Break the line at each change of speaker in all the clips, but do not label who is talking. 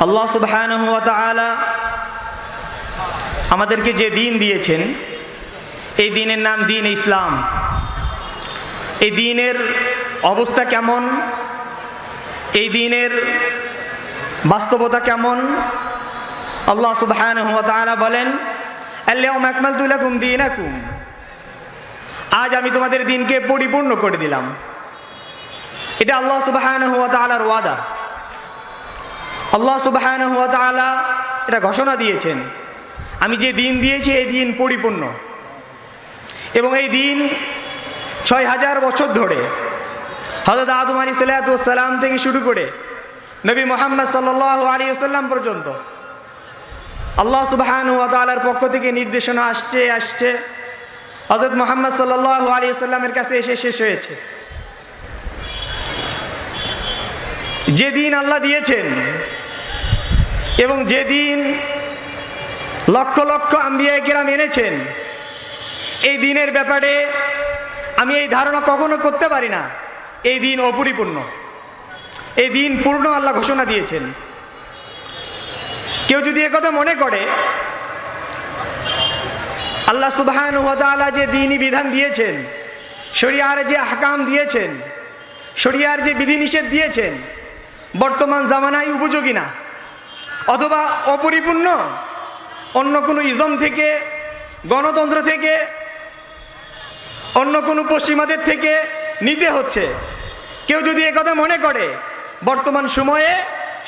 আল্লাহ তাআলা আমাদেরকে যে দিন দিয়েছেন, এই দিনের নাম দিন ইসলাম। এই দিনের অবস্থা কেমন? এই দিনের বাস্তবতা কেমন? আল্লাহ তাআলা বলেন আজ আমি তোমাদের দিনকে পরিপূর্ণ করে দিলাম। এটা আল্লাহ তাআলার ওয়াদা। আল্লাহ তাআলা এটা ঘোষণা দিয়েছেন। আমি যে দিন দিয়েছি, এই দিন পরিপূর্ণ। এবং এই দিন ছয় হাজার বছর ধরে হজরত আদম আলী সাল্লাম থেকে শুরু করে নবী মোহাম্মদ সাল্লাহ আলী সাল্লাম পর্যন্ত আল্লাহ সুবাহান তালার পক্ষ থেকে নির্দেশনা আসছে আসছে। হজরত মোহাম্মদ সাল্লাহ আলী সাল্লামের কাছে এসে শেষ হয়েছে। যে দিন আল্লাহ দিয়েছেন এবং যে দিন লক্ষ লক্ষ আম্বিয়া কিরাম এনেছেন, এই দিনের ব্যাপারে আমি এই ধারণা কখনো করতে পারি না। এই দিন অপরিপূর্ণ। এই দিন পূর্ণ আল্লাহ ঘোষণা দিয়েছেন। কেউ যদি একথা মনে করে, আল্লাহ ওয়াতালা যে দিনই বিধান দিয়েছেন, শরিয়ার যে হাকাম দিয়েছেন, শরিয়ার যে বিধিনিষেধ দিয়েছেন, বর্তমান জামানায় উপযোগী না। অথবা অপরিপূর্ণ অন্য কোনো ইজম থেকে, গণতন্ত্র থেকে, অন্য কোনো পশ্চিমাদের থেকে নিতে হচ্ছে। কেউ যদি একথা মনে করে, বর্তমান সময়ে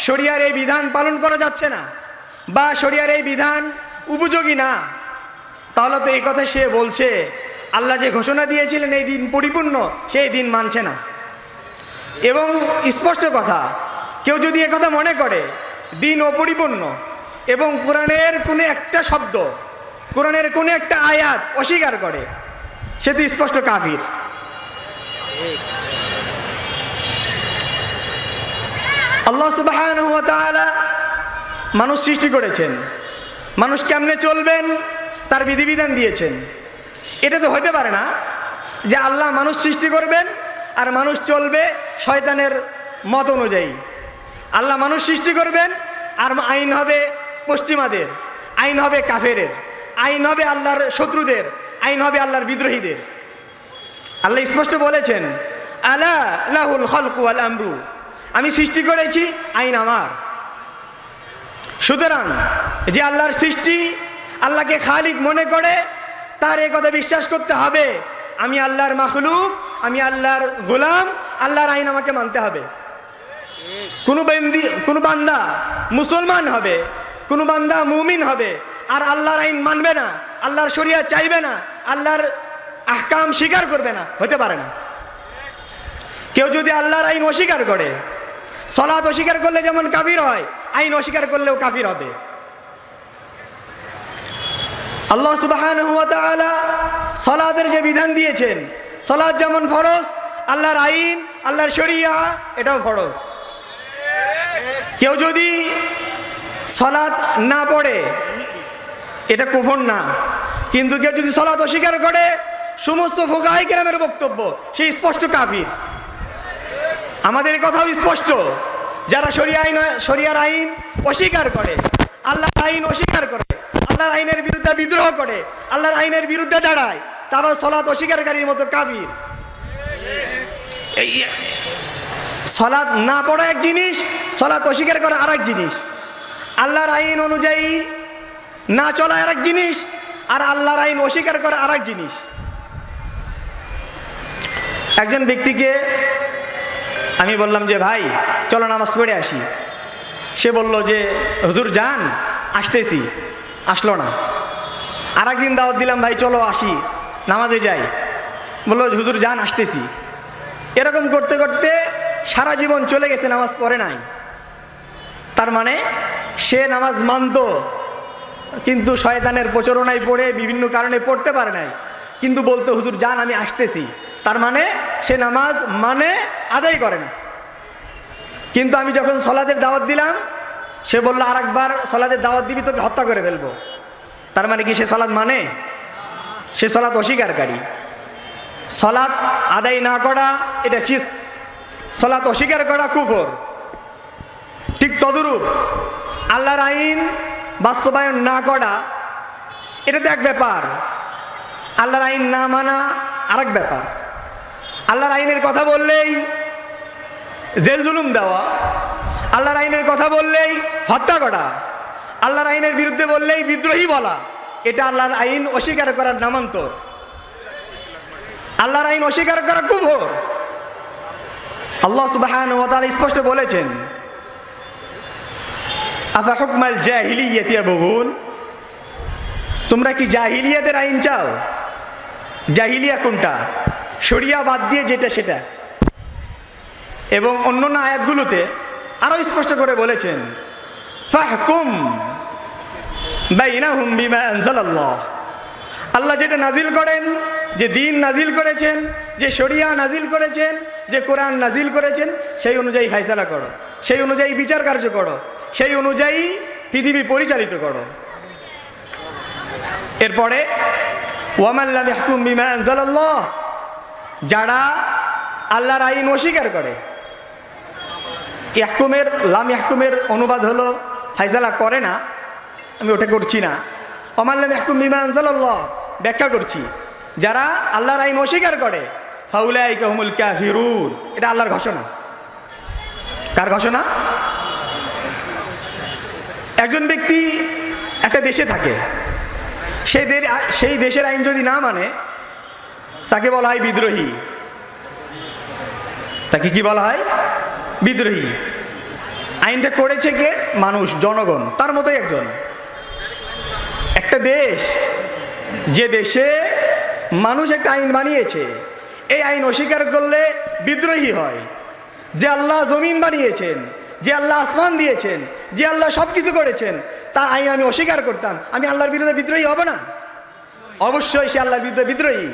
শরিয়ার এই বিধান পালন করা যাচ্ছে না বা শরিয়ার এই বিধান উপযোগী না, তাহলে তো এই কথা সে বলছে, আল্লাহ যে ঘোষণা দিয়েছিলেন এই দিন পরিপূর্ণ সেই দিন মানছে না। এবং স্পষ্ট কথা, কেউ যদি একথা মনে করে দিন অপরিপূর্ণ। এবং কোরআনের কোনো একটা শব্দ, কোরআনের কোনো একটা আয়াত অস্বীকার করে সে তো স্পষ্ট কাফির। আল্লাহ সুবাহান মানুষ সৃষ্টি করেছেন। মানুষ কেমনে চলবেন, তার বিধিবিধান দিয়েছেন। এটা তো হতে পারে না যে আল্লাহ মানুষ সৃষ্টি করবেন আর মানুষ চলবে শয়তানের মত অনুযায়ী। আল্লাহ মানুষ সৃষ্টি করবেন, আর আইন হবে পশ্চিমাদের, আইন হবে কাফেরের, আইন হবে আল্লাহর শত্রুদের, আইন হবে আল্লাহর বিদ্রোহীদের। আল্লাহ স্পষ্ট বলেছেন, আলা লাহুল খলকু আল আমরু। আমি সৃষ্টি করেছি, আইন আমার। সুতরাং, যে আল্লাহর সৃষ্টি আল্লাহকে খালিক মনে করে, তার এ কথা বিশ্বাস করতে হবে। আমি আল্লাহর মাখলুক, আমি আল্লাহর গোলাম, আল্লাহর আইন আমাকে মানতে হবে। কোনো বেন্দি, কোনো বান্দা মুসলমান হবে, কোনো বান্দা মুমিন হবে, আর আল্লাহর আইন মানবে না, আল্লাহর শরিয়া চাইবে না, আল্লাহর আহকাম স্বীকার করবে না, হতে পারে না। কেউ যদি আল্লাহর আইন অস্বীকার করে, সলাৎ অস্বীকার করলে যেমন কাফির হয়, আইন অস্বীকার করলেও কাফির হবে। আল্লাহ সুবাহান সলাদের যে বিধান দিয়েছেন সলাদ যেমন ফরজ, আল্লাহর আইন, আল্লাহর শরিয়া, এটাও ফরজ। কেউ যদি সলাদ না পড়ে, এটা কুফর না। কিন্তু কেউ যদি সলাদ অস্বীকার করে, সমস্ত ফোকাই গ্রামের বক্তব্য, সে স্পষ্ট কাফির। আমাদের কথাও স্পষ্ট। যারা শরিয়া আইন, শরিয়ার আইন অস্বীকার করে আল্লাহ আইন অস্বীকার করে, আল্লাহর আইনের বিরুদ্ধে বিদ্রোহ করে, আল্লাহর আইনের বিরুদ্ধে দাঁড়ায়, তারাও সলাৎ অস্বীকারীর মতো কাবির সলাৎ না পড়া এক জিনিস, সলাৎ অস্বীকার করা আর এক জিনিস। আল্লাহর আইন অনুযায়ী না চলা আর এক জিনিস আর আল্লাহর আইন অস্বীকার করা আর এক জিনিস। একজন ব্যক্তিকে আমি বললাম যে, ভাই, চলো নামাজ পড়ে আসি। সে বলল যে, হুজুর, যান, আসতেছি। আসলো না। আর একদিন দাওয়াত দিলাম, ভাই, চলো আসি, নামাজে যাই। বলল, হুজুর, যান, আসতেছি। এরকম করতে করতে সারা জীবন চলে গেছে, নামাজ পড়ে নাই। তার মানে সে নামাজ মানত, কিন্তু শয়তানের প্রচরণায় পড়ে, বিভিন্ন কারণে পড়তে পারে নাই। কিন্তু বলতো, হুজুর, যান, আমি আসতেছি। তার মানে সে নামাজ মানে আদায় করে না। কিন্তু আমি যখন সলাদের দাওয়াত দিলাম, সে বলল আর একবার সলাদের দাওয়াত দিবি, তোকে হত্যা করে ফেলব। তার মানে কি সে সলাদ মানে? সে সলাৎ অস্বীকারী। সলাৎ আদায় না করা, এটা ফিস সলাৎ অস্বীকার করা কুফর। ঠিক তদরূপ আল্লাহর আইন বাস্তবায়ন না করা, এটা তো এক ব্যাপার। আল্লাহর আইন না মানা আরেক ব্যাপার। আল্লাহর আইনের কথা বললেই জেল জুলুম দেওয়া, আল্লাহর আইনের কথা বললেই হত্যা করা, আল্লাহর আইনের বিরুদ্ধে বললেই বিদ্রোহী বলা, এটা আল্লাহর আইন অস্বীকার করার নামান্তর। আল্লাহর আইন অস্বীকার করা কুভর আল্লাহ সুবাহান ও তাআলা স্পষ্ট বলেছেন, আফা হুকমাল জাহিলিয়াতি ইয়াবগুন? তোমরা কি জাহিলিয়াতের আইন চাও? জাহিলিয়া কোনটা? শরিয়া বাদ দিয়ে যেটা সেটা। এবং অন্য অন্যান্য আয়াতগুলোতে আরও স্পষ্ট করে বলেছেন, ফাহকুম বাইনাহুম বিমা আনজালাল্লাহ। আল্লাহ যেটা নাজিল করেন, যে দিন নাজিল করেছেন, যে শরিয়া নাজিল করেছেন যে কোরআন নাজিল করেছেন, সেই অনুযায়ী ফাইসালা করো। সেই অনুযায়ী বিচার কার্য করো। সেই অনুযায়ী পৃথিবী পরিচালিত করো। এরপরে যারা আল্লাহর আইন অস্বীকার করে। ইয়াহকুমের, লাম ইয়াহকুমের অনুবাদ হলো ফাইসালা করে না, আমি ওটা করছি না। অমাল্লাম ইয়াহকুম বিমা আনজালাল্লাহ, ব্যাখ্যা করছি। যারা আল্লাহর আইন অস্বীকার করে এটা আল্লাহর ঘোষণা। কার ঘোষণা? একজন ব্যক্তি একটা দেশে থাকে। সেই সেই দেশের আইন যদি না মানে তাকে বলা হয় বিদ্রোহী। তাকে কি বলা হয়? বিদ্রোহী। আইনটা করেছে কে? মানুষ, জনগণ, তার মতোই একজন। একটা দেশ, যে দেশে মানুষ একটা আইন বানিয়েছে এই আইন অস্বীকার করলে বিদ্রোহী হয়। যে আল্লাহ জমিন বানিয়েছেন, যে আল্লাহ আসমান দিয়েছেন, যে আল্লাহ সব কিছু করেছেন, তার আইন আমি অস্বীকার করতাম। আমি আল্লাহর বিরুদ্ধে বিদ্রোহী হব না। অবশ্যই সে আল্লাহর বিরুদ্ধে বিদ্রোহী।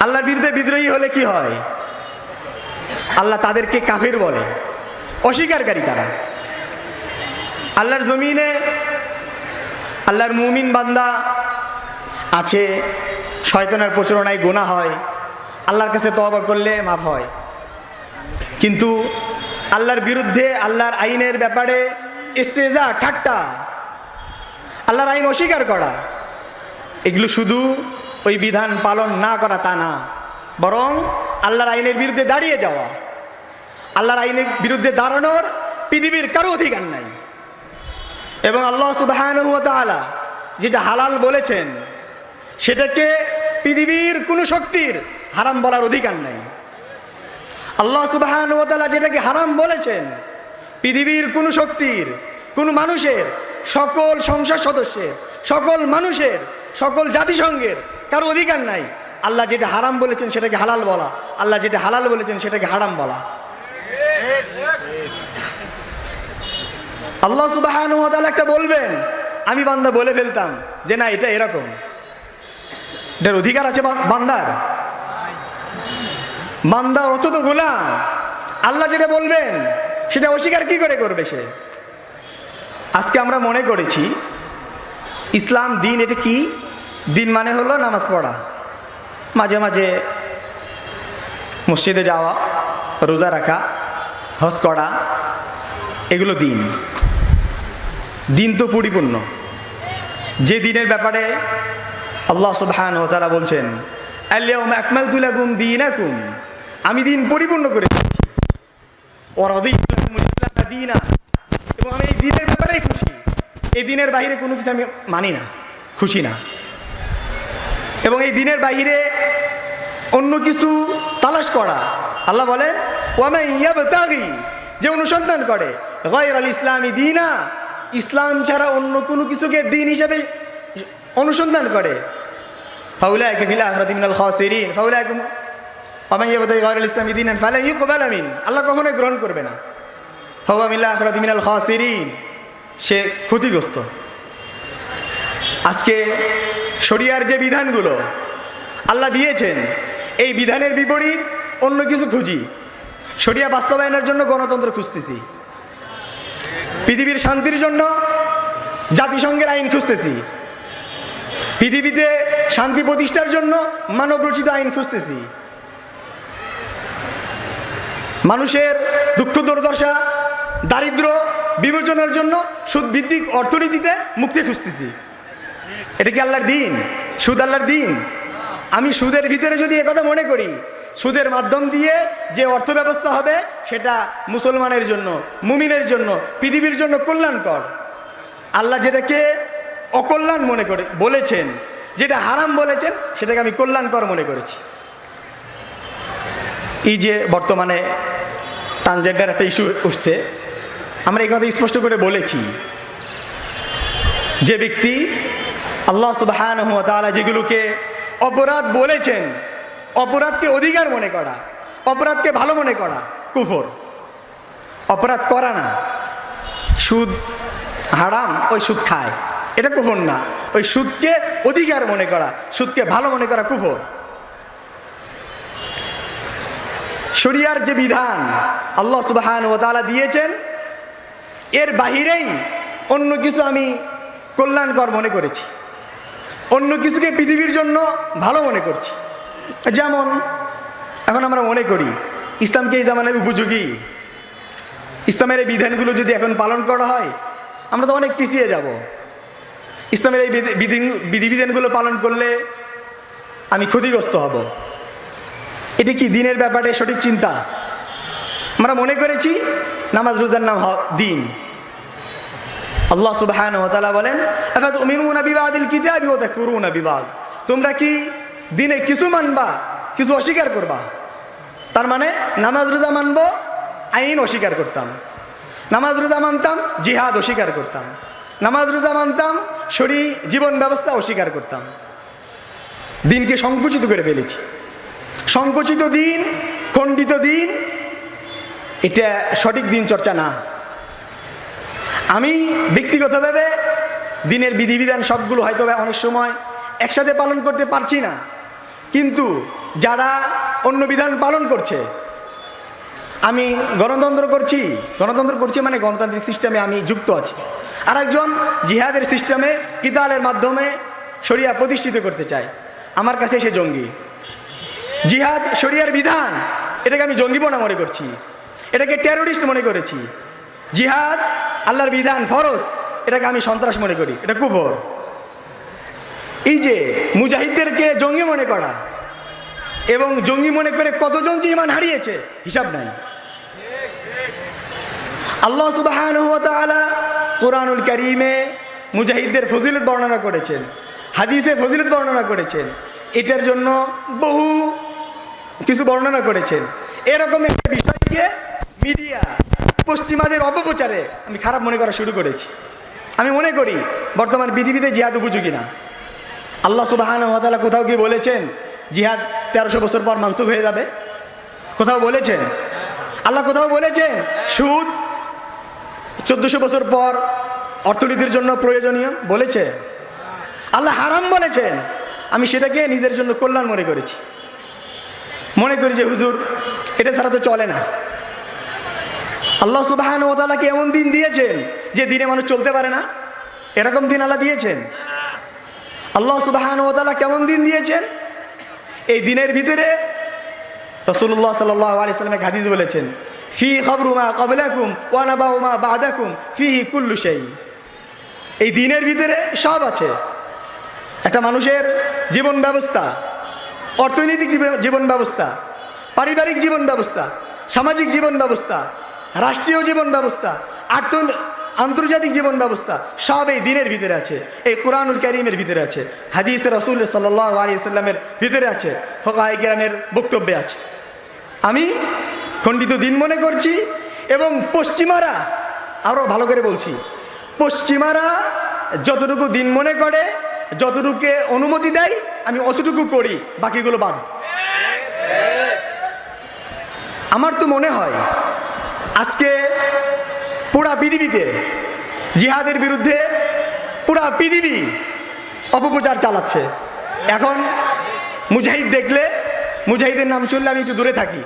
আল্লাহর বিরুদ্ধে বিদ্রোহী হলে কি হয়? আল্লাহ তাদেরকে কাফের বলে, অস্বীকারী তারা। আল্লাহর জমিনে আল্লাহর মুমিন বান্দা আছে। শয়তানের প্রচলনায় গোনা হয়। আল্লাহর কাছে তবা করলে মাফ হয়। কিন্তু আল্লাহর বিরুদ্ধে, আল্লাহর আইনের ব্যাপারে ইস্তেজা, ঠাট্টা, আল্লাহর আইন অস্বীকার করা, এগুলো শুধু ওই বিধান পালন না করা তা না, বরং আল্লাহর আইনের বিরুদ্ধে দাঁড়িয়ে যাওয়া, আল্লাহর আইনের বিরুদ্ধে দাঁড়ানোর পৃথিবীর কারও অধিকার নাই। এবং আল্লাহ সুবাহান যেটা হালাল বলেছেন সেটাকে পৃথিবীর কোনো শক্তির হারাম বলার অধিকার নাই। আল্লাহ সুবাহান যেটাকে হারাম বলেছেন, পৃথিবীর কোনো শক্তির, কোনো মানুষের, সকল সংসদ সদস্যের, সকল মানুষের, সকল জাতিসংঘের কারও অধিকার নাই। আল্লাহ যেটা হারাম বলেছেন সেটাকে হালাল বলা, আল্লাহ যেটা হালাল বলেছেন সেটাকে হারাম বলা। আল্লাহ সুবাহান একটা বলবেন, আমি বান্দা বলে ফেলতাম যে না, এটা এরকম। এটার অধিকার আছে বান্দার? বান্দা অত তো গোলাম। আল্লাহ যেটা বলবেন, সেটা অস্বীকার কি করে করবে সে? আজকে আমরা মনে করেছি, ইসলাম দিন এটা কি? দিন মানে হলো নামাজ পড়া। মাঝে মাঝে মসজিদে যাওয়া, রোজা রাখা, হজ করা, এগুলো দিন। দিন তো পরিপূর্ণ। যে দিনের ব্যাপারে আল্লাহ সুবহান ও তারা বলছেন আল্লাহ আকমাল তুলাকুম দিনাকুম। আমি দিন পরিপূর্ণ করে দিনা। এবং আমি এই দিনের ব্যাপারেই খুশি। এই দিনের বাইরে কোনো কিছু আমি মানি না, খুশি না। এবং এই দিনের বাইরে অন্য কিছু তালাশ করা। আল্লাহ বলেন ওয়ামাই ইয়াবতাগি, যে অনুসন্ধান করে, গয়র আল ইসলামী দিনা। ইসলাম ছাড়া অন্য কোনো কিছুকে দিন হিসাবে অনুসন্ধান করে। ফাউলাইকা ফিল আখিরাতি মিনাল খাসিরিন ফাউলাইকুম ওয়ামাই ইয়াবতাগি গয়র আল ইসলামী দিনান ফালা ইউকবাল মিন আল্লাহ কখনোই গ্রহণ করবে না। ফাওয়া মিল আখিরাতি মিনাল খাসিরিন সে ক্ষতিগ্রস্ত। আজকে শরিয়ার যে বিধানগুলো আল্লাহ দিয়েছেন, এই বিধানের বিপরীত অন্য কিছু খুঁজি। শরিয়া বাস্তবায়নের জন্য গণতন্ত্র খুঁজতেছি। পৃথিবীর শান্তির জন্য জাতিসংঘের আইন খুঁজতেছি। পৃথিবীতে শান্তি প্রতিষ্ঠার জন্য মানব রচিত আইন খুঁজতেছি। মানুষের দুঃখ দুর্দশা, দারিদ্র বিমোচনের জন্য সুদ ভিত্তিক অর্থনীতিতে মুক্তি খুঁজতেছি। এটা কি আল্লাহর দিন? সুদ আল্লাহর দিন? আমি সুদের ভিতরে যদি একথা মনে করি, সুদের মাধ্যম দিয়ে যে অর্থ ব্যবস্থা হবে, সেটা মুসলমানের জন্য, মুমিনের জন্য, পৃথিবীর জন্য কল্যাণকর। আল্লাহ যেটাকে অকল্যাণ মনে করে, বলেছেন যেটা হারাম বলেছেন, সেটাকে আমি কল্যাণকর মনে করেছি। এই যে বর্তমানে ট্রান্সজেন্ডার একটা ইস্যু উঠছে, আমরা এই কথা স্পষ্ট করে বলেছি। যে ব্যক্তি আল্লাহ সুবাহান তাআলা যেগুলোকে অপরাধ বলেছেন, অপরাধকে অধিকার মনে করা, অপরাধকে ভালো মনে করা, কুফর। অপরাধ করা না। সুদ হারাম, ওই সুদ খায়। এটা কুফর না। ওই সুদকে অধিকার মনে করা, সুদকে ভালো মনে করা কুফর। শরিয়ার যে বিধান আল্লাহ সুবাহান ও তালা দিয়েছেন, এর বাহিরেই অন্য কিছু আমি কল্যাণকর মনে করেছি। অন্য কিছুকে পৃথিবীর জন্য ভালো মনে করছি। যেমন, এখন আমরা মনে করি ইসলামকে এই জামানায় উপযোগী? ইসলামের এই বিধানগুলো যদি এখন পালন করা হয়, আমরা তো অনেক পিছিয়ে যাব। ইসলামের এই বিধি- বিধি- বিধিবিধানগুলো পালন করলে আমি ক্ষতিগ্রস্ত হব। এটি কি দিনের ব্যাপারে সঠিক চিন্তা? আমরা মনে করেছি নামাজ রোজার নাম দিন। আল্লাহ সুবহান ও তাআলা বলেন আফাত উমিনুনা বিবাদিল কিতাবি ওয়া তাকফুরুনা বিবাদ। তোমরা কি দিনে কিছু মানবা, কিছু অস্বীকার করবা? তার মানে নামাজ রোজা মানবো, আইন অস্বীকার করতাম। নামাজ রোজা মানতাম, জিহাদ অস্বীকার করতাম। নামাজ রোজা মানতাম শরী জীবন ব্যবস্থা অস্বীকার করতাম। দিনকে সংকুচিত করে ফেলেছি। সংকুচিত দিন, খণ্ডিত দিন, এটা সঠিক দিন চর্চা না। আমি ব্যক্তিগতভাবে দিনের বিধিবিধান সবগুলো হয়তো অনেক সময় একসাথে পালন করতে পারছি না। কিন্তু যারা অন্য বিধান পালন করছে, আমি গণতন্ত্র করছি। গণতন্ত্র করছি মানে গণতান্ত্রিক সিস্টেমে আমি যুক্ত আছি। আর একজন জিহাদের সিস্টেমে, কিতালের মাধ্যমে শরিয়া প্রতিষ্ঠিত করতে চায়। আমার কাছে সে জঙ্গি। জিহাদ শরিয়ার বিধান, এটাকে আমি জঙ্গি জঙ্গিপনা মনে করছি। এটাকে টেরোরিস্ট মনে করেছি। জিহাদ আল্লাহর বিধান, ফরজ, এটাকে আমি সন্ত্রাস মনে করি। এটা কুফর। এই যে মুজাহিদদেরকে জঙ্গি মনে করা, এবং জঙ্গি মনে করে কতজন যে ইমান হারিয়েছে, হিসাব নাই। আল্লাহ সুবাহান কোরআনুল করিমে মুজাহিদদের ফজিলত বর্ণনা করেছেন, হাদিসে ফজিলত বর্ণনা করেছেন, এটার জন্য বহু কিছু বর্ণনা করেছেন। এরকম একটা বিষয়কে মিডিয়া পশ্চিমাদের অপপ্রচারে আমি খারাপ মনে করা শুরু করেছি। আমি মনে করি বর্তমান পৃথিবীতে জিহাদ উপযোগী না। আল্লাহ সুবাহান তাআলা কোথাও কি বলেছেন, জিহাদ তেরোশো বছর পর মানসুখ হয়ে যাবে? কোথাও বলেছেন? আল্লাহ কোথাও বলেছেন, সুদ চোদ্দশো বছর পর অর্থনীতির জন্য প্রয়োজনীয় বলেছে। আল্লাহ হারাম বলেছেন। আমি সেটাকে নিজের জন্য কল্যাণ মনে করেছি। মনে করি যে, হুজুর, এটা ছাড়া তো চলে না। আল্লাহ সুবাহান ও তালাকে এমন দিন দিয়েছেন যে দিনে মানুষ চলতে পারে না। এরকম দিন আল্লাহ দিয়েছেন। আল্লাহ সুবাহান তালা কেমন দিন দিয়েছেন? এই দিনের ভিতরে রসুল্লাহ সাল্লাহ সাল্লামে হাদিস বলেছেন ফি খবরুমা কবলাকুম ওয়ানাবাউমা বাদাকুম ফি কুল্লু সেই এই দিনের ভিতরে সব আছে। একটা মানুষের জীবন ব্যবস্থা, অর্থনৈতিক জীব- জীবন ব্যবস্থা, পারিবারিক জীবন ব্যবস্থা, সামাজিক জীবন ব্যবস্থা, রাষ্ট্রীয় জীবন ব্যবস্থা আর্থ আন্তর্জাতিক জীবন ব্যবস্থা, সব এই দিনের ভিতরে আছে। এই কোরআনুল করিমের ভিতরে আছে। হাদিস রসুল সাল্লাহ আলী সাল্লামের ভিতরে আছে। ফকায় কেরামের বক্তব্যে আছে। আমি খণ্ডিত দিন মনে করছি এবং পশ্চিমারা আরও ভালো করে বলছি, পশ্চিমারা যতটুকু দিন মনে করে, যতটুকু অনুমতি দেয়, আমি অতটুকু করি, বাকিগুলো বাদ। আমার তো মনে হয়, আজকে পুরা পৃথিবীতে জিহাদের বিরুদ্ধে পুরা পৃথিবী অপপ্রচার চালাচ্ছে। এখন মুজাহিদ দেখলে, মুজাহিদের নাম শুনলে আমি একটু দূরে থাকি।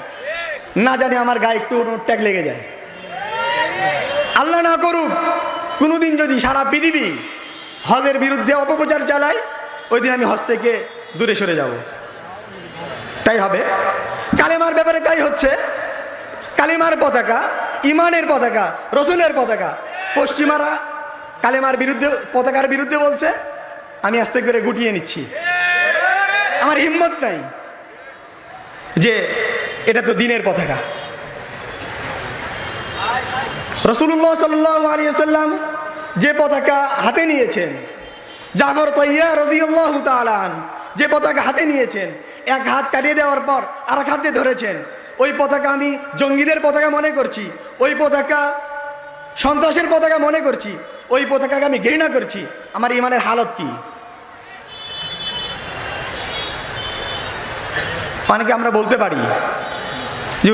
না জানি আমার গায়ে একটু ট্যাগ লেগে যায়। আল্লাহ না করুক, কোনোদিন যদি সারা পৃথিবী হজের বিরুদ্ধে অপপ্রচার চালায়, ওই দিন আমি হজ থেকে দূরে সরে যাব। তাই হবে। কালেমার ব্যাপারে তাই হচ্ছে, কালিমার পতাকা ইমানের পতাকা, রসুলের পতাকা। পশ্চিমারা কালেমার বিরুদ্ধে, পতাকার বিরুদ্ধে বলছে, আমি আস্তে করে গুটিয়ে নিচ্ছি। আমার হিম্মত নাই যে এটা তো দিনের পতাকা। রসুল্লাহ সাল্লাহ যে পতাকা হাতে নিয়েছেন, জাফর তৈয়া রজিউল্লাহ তালান যে পতাকা হাতে নিয়েছেন, এক হাত কাটিয়ে দেওয়ার পর আর এক হাতে ধরেছেন, ওই পতাকা আমি জঙ্গিদের পতাকা মনে করছি, ওই পতাকা সন্ত্রাসের পতাকা মনে করছি, ওই পতাকাকে আমি ঘৃণা করছি, আমার ইমানের হালত কি? অনেকে আমরা বলতে পারি?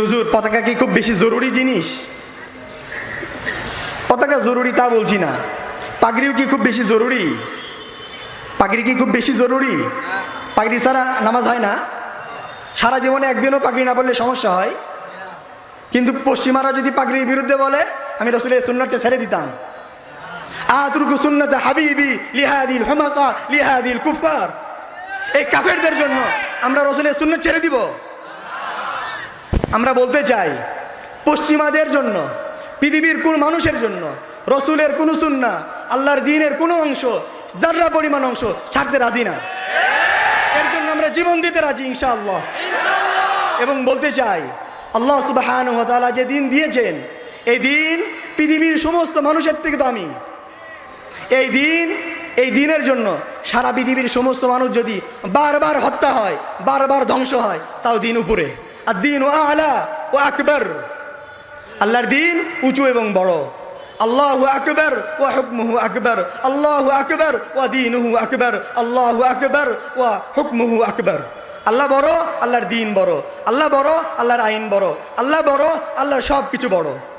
হুজুর, পতাকা কি খুব বেশি জরুরি জিনিস? পতাকা জরুরি তা বলছি না। পাগড়িও কি খুব বেশি জরুরি? পাগড়ি কি খুব বেশি জরুরি? পাগড়ি ছাড়া নামাজ হয় না? সারা জীবনে একদিনও পাগড়ি না বললে সমস্যা হয়? কিন্তু পশ্চিমারা যদি পাগড়ির বিরুদ্ধে বলে, আমি রসুলের সুন্নাতটা ছেড়ে দিতাম। আতরুকু সুন্নাতে হাবিবি লিহাদিল হমাকা, লিহাদিল কুফার এই কাফেরদের জন্য আমরা রসুলের সুন্নত ছেড়ে দিব। আমরা বলতে চাই, পশ্চিমাদের জন্য, পৃথিবীর কোন মানুষের জন্য, রসুলের কোনো সুন্না, আল্লাহর দিনের কোনো অংশ, যার্রা পরিমাণ অংশ ছাড়তে রাজি না। এর জন্য আমরা জীবন দিতে রাজি, ইনশাআল্লাহ। এবং বলতে চাই, আল্লাহ সুবাহান যে দিন দিয়েছেন, এই দিন পৃথিবীর সমস্ত মানুষের থেকে দামি। এই দিন, এই দিনের জন্য সারা পৃথিবীর সমস্ত মানুষ যদি বারবার হত্যা হয়, বারবার ধ্বংস হয়, তাও দিন উপরে। আর দিন ও আলা ও আকবর। আল্লাহর দিন উঁচু এবং বড়। আল্লাহ আকবর ও হুকমহু আকবর। আল্লাহ আকবর ও দিনহু আকবর। আল্লাহ আকবর ও হুকমহু আকবর। আল্লাহ বড়, আল্লাহর দিন বড়। আল্লাহ বড়, আল্লাহর আইন বড়। আল্লাহ বড়, আল্লাহর সব কিছু বড়।